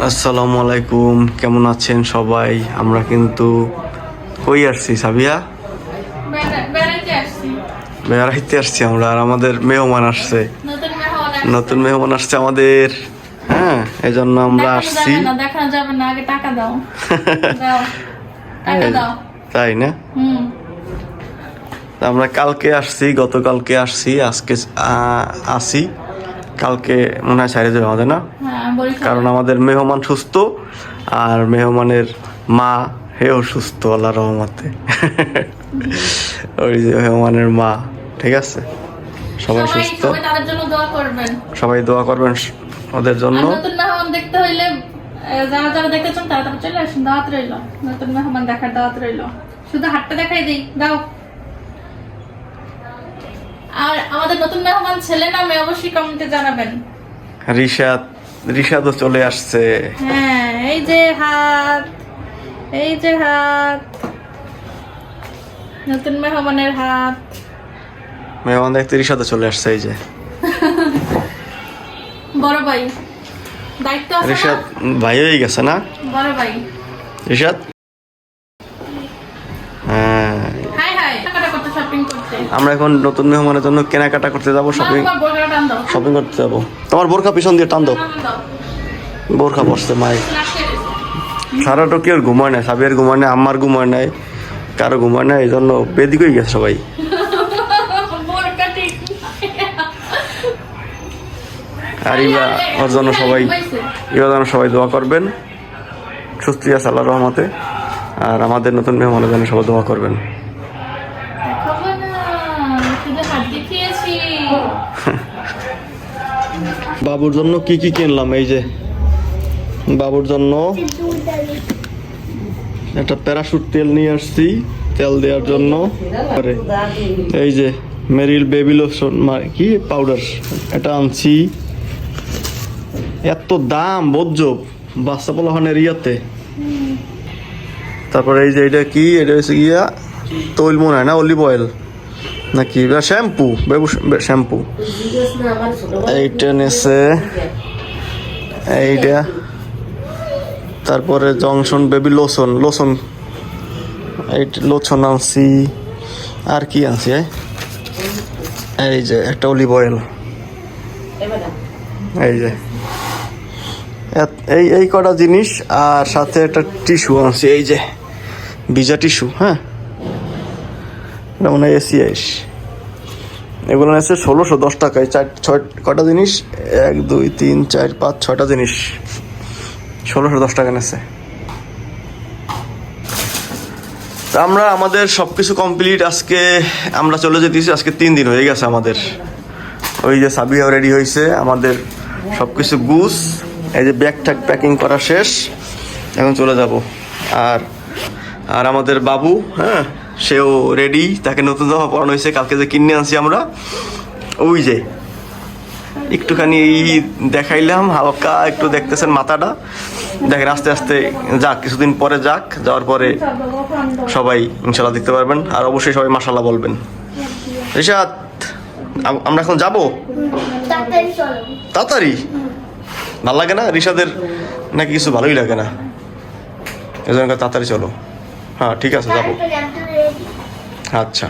আসসালামু আলাইকুম কেমন আছেন সবাই? আমরা কিন্তু কই আসছি সাবিয়া? বেড়াইতে আসছি আমরা আর আমাদের মেহমান আসছে। নতুন মেহমান আসছে। আমাদের। হ্যাঁ এই জন্য আমরা আসছি। তাই না? আমরা কালকে আসছি গতকালকে আসছি আজকে আসি। কালকে মনে হয় সাইডে যাবে আমাদের না? হ্যাঁ কারণ আমাদের মেহমান সুস্থ আর মেহমানের মা হেও সুস্থ আল্লাহ রহমতে। ওই যে মেহমানের মা ঠিক আছে? সবাই সুস্থ। সবাই দোয়া করবেন। সবাই দোয়া করবেন স- ওদের জন্য। দেখতে হইলে যারা যারা দেখতে চান তারা তারা চলে আসুন দাওয়াত রইল। নতুন মেহমান দেখার দাওয়াত রইল। শুধু হাতটা দেখাই দিই দাও। আর আমাদের নতুন মেহমান ছেলে না মেয়ে অবশ্যই কমেন্টে জানাবেন। রিশাদ রিশাদও চলে আসছে। হ্যাঁ এই যে হাত এই যে হাত। নতুন মেহমানের হাত। মেহমান দেখতে রিশাদও চলে আসছে এই যে। বড় ভাই দায়িত্ব আছে রিশাদ ভাই হয়ে গেছে না? বড় ভাই। রিশাদ? হ্যাঁ হাই হাই টাকাটা করতে শপিং করতে আমরা এখন নতুন মেহমানের জন্য কেনাকাটা করতে যাব শপিং শপিং করতে যাব। তোমার বোরখা পিছন দিয়ে টান দাও। বোরখা পড়ছে মাই সারা সারাটা কেউ ঘুমায় না সাবিয়ার ঘুমায় না আমার ঘুমায় নাই কারও ঘুমায় না এই জন্য বেদিক হয়ে গেছে সবাই? আর ইবা ওর জন্য সবাই এবার জন্য সবাই দোয়া করবেন। সুস্থ আছে আল্লাহ রহমতে। আর আমাদের নতুন মেহমানের জন্য সবাই দোয়া করবেন। বাবুর জন্য কি কি কিনলাম? এই যে, বাবুর জন্য একটা প্যারাশুট তেল নিয়ে আসছি, তেল দেওয়ার জন্য। এই যে, মেরিল বেবি লোশন কি পাউডার এটা আনছি। এত দাম বোঝ বাচ্চা পোলাহানের ইয়াতে। তারপরে এই যে, এটা কি? এটা হচ্ছে গিয়া তৈল মনে হয় না? Olive oil. নাকি? শ্যাম্পু, বেবু শ্যাম্পু এইটা নেছে, এইটা। তারপরে জংশন বেবি লোশন লোসন এই লোশন আনছি। আর কি আনছি, এই? যে, একটা অলিভ অয়েল এই যে। এই এই কটা জিনিস, আর সাথে একটা টিস্যু আনছি, এই যে। ভিজা টিস্যু হ্যাঁ? এটা মনে হয় এসি আইস এগুলো আছে ষোলোশো দশ টাকায়। চার, ছয়, কটা জিনিস? এক, দুই, তিন, চার, পাঁচ, ছয়টা জিনিস। ষোলোশো দশ টাকা নেছে তা আমরা, আমাদের সব কিছু কমপ্লিট আজকে, আমরা চলে যেতেছি। আজকে তিন দিন হয়ে গেছে আমাদের। ওই যে সাবিয়া রেডি হয়েছে। আমাদের সব কিছু গুছ। এই যে ব্যাগ ট্যাগ প্যাকিং করা শেষ। এখন চলে যাব। আর আর আমাদের বাবু হ্যাঁ? সেও রেডি তাকে নতুন জামা পরানো হয়েছে কালকে যে কিনে আনছি আমরা। ওই যে একটুখানি দেখাইলাম হালকা একটু দেখতেছেন মাথাটা। দেখেন আস্তে আস্তে যাক কিছুদিন পরে যাক যাওয়ার পরে সবাই ইনশাল্লাহ দেখতে পারবেন। আর অবশ্যই সবাই মাসাল্লাহ বলবেন। রিশাদ আমরা এখন যাব? তাড়াতাড়ি ভালো লাগে না? রিশাদের নাকি কিছু ভালোই লাগে না। এজন্য তাড়াতাড়ি চলো। হ্যাঁ ঠিক আছে যাব। আচ্ছা